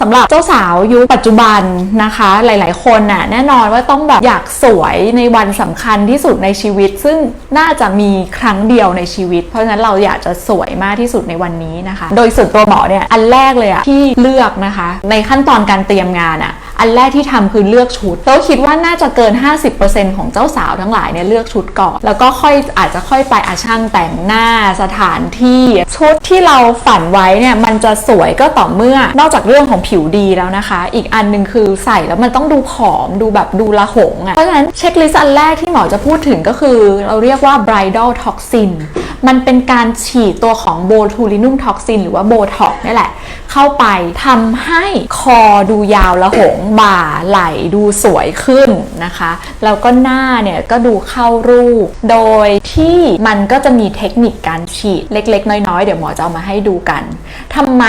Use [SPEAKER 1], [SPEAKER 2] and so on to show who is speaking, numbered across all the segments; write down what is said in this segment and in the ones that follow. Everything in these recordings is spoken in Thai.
[SPEAKER 1] สำหรับเจ้าสาวยุคปัจจุบันนะคะ หลาย ๆ คนน่ะแน่นอนว่าต้องแบบอยากสวยในวันสำคัญที่สุดในชีวิต ซึ่งน่าจะมีครั้งเดียวในชีวิต เพราะฉะนั้นเราอยากจะสวยมากที่สุดในวันนี้นะคะ โดยส่วนตัวหมอเนี่ยอันแรกเลยอะที่เลือกนะคะ ในขั้นตอนการเตรียมงานอะ อันแรกที่ทำคือเลือกชุดแล้วคิดว่าน่าจะเกิน 50%ของเจ้าสาวทั้งหลายเนี่ยเลือกชุดก่อน แล้วก็ค่อยอาจจะค่อยไปอาช่างแต่งหน้าสถานที่ชุดที่เราฝันไว้เนี่ยมันจะสวยก็ต่อเมื่อนอกจากเรื่องของผิวดีแล้วนะคะ อีกอันหนึงคือใส่แล้วมันต้องดูผอมดูแบบดูละหงอะ่ะเพราะฉะนั้นเช็คลิสต์อันแรกที่หมอจะพูดถึงก็คือ เราเรียกว่า bridal toxin มันเป็นการฉีดตัวของ botulinum toxin หรือว่าโบท็อกนี่แหละ เข้าไปทำให้คอดูยาวละหงบ่าไหลดูสวยขึ้นนะคะ แล้วก็หน้าเนี่ยก็ดูเข้ารูป โดยที่มันก็จะมีเทคนิคการฉีดเล็ก ๆ น้อย ๆ เดี๋ยวหมอจะเอามาให้ดูกันทำไม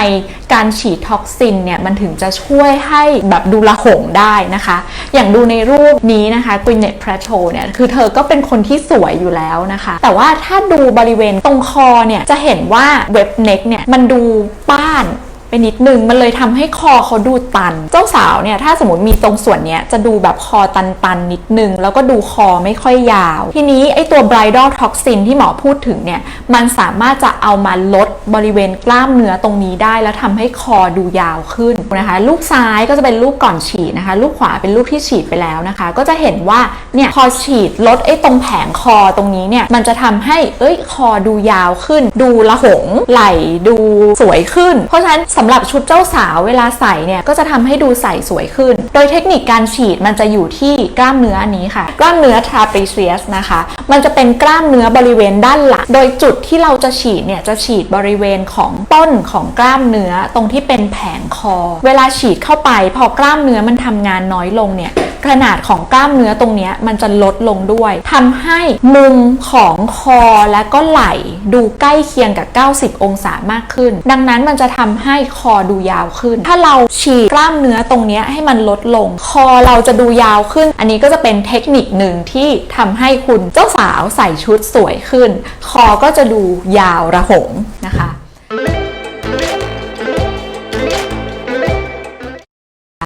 [SPEAKER 1] การฉีดท็อกซินเนี่ยมันถึงจะช่วยให้แบบดูละหงได้นะคะ อย่างดูในรูปนี้นะคะก w นเนตแพรโชเนี่ยคือเธอก็เป็นคนที่สวยอยู่แล้วนะคะ แต่ว่าถ้าดูบริเวณตรงคอเนี่ยจะเห็นว่าเว็บเน็กเนี่ยมันดูป้าน ไปนิดนึงมันเลยทำให้คอเขาดูตัน เจ้าสาวเนี่ยถ้าสมมติมีตรงส่วนเนี้ยจะดูแบบคอตันๆนิดนึง แล้วก็ดูคอไม่ค่อยยาว ทีนี้ไอตัว bridal toxin ที่หมอพูดถึงเนี่ยมันสามารถจะเอามาลดบริเวณกล้ามเนื้อตรงนี้ได้ แล้วทำให้คอดูยาวขึ้นนะคะ ลูกซ้ายก็จะเป็นลูกก่อนฉีดนะคะ ลูกขวาเป็นลูกที่ฉีดไปแล้วนะคะ ก็จะเห็นว่าเนี่ยพอฉีดลดไอ้ตรงแผงคอตรงนี้เนี่ยมันจะทำให้เอ้ยคอดูยาวขึ้น ดูละหงไหลดูสวยขึ้น เพราะฉะนั้นสำหรับชุดเจ้าสาวเวลาใส่เนี่ยก็จะทำให้ดูใส่สวยขึ้น โดยเทคนิคการฉีดมันจะอยู่ที่กล้ามเนื้ออันนี้ค่ะ กล้ามเนื้อ trapezius นะคะ มันจะเป็นกล้ามเนื้อบริเวณด้านหลัง โดยจุดที่เราจะฉีดเนี่ยจะฉีดบริเวณของต้นของกล้ามเนื้อตรงที่เป็นแผงคอ เวลาฉีดเข้าไปพอกล้ามเนื้อมันทำงานน้อยลงเนี่ย ขนาดของกล้ามเนื้อตรงนี้มันจะลดลงด้วยทำให้มุมของคอและก็ไหล่ดูใกล้เคียงกับ 90 องศามากขึ้น ดังนั้นมันจะทำให้คอดูยาวขึ้น ถ้าเราฉีดกล้ามเนื้อตรงนี้ให้มันลดลง คอเราจะดูยาวขึ้น อันนี้ก็จะเป็นเทคนิคหนึ่งที่ทำให้คุณเจ้าสาวใส่ชุดสวยขึ้น คอก็จะดูยาวระหงนะคะ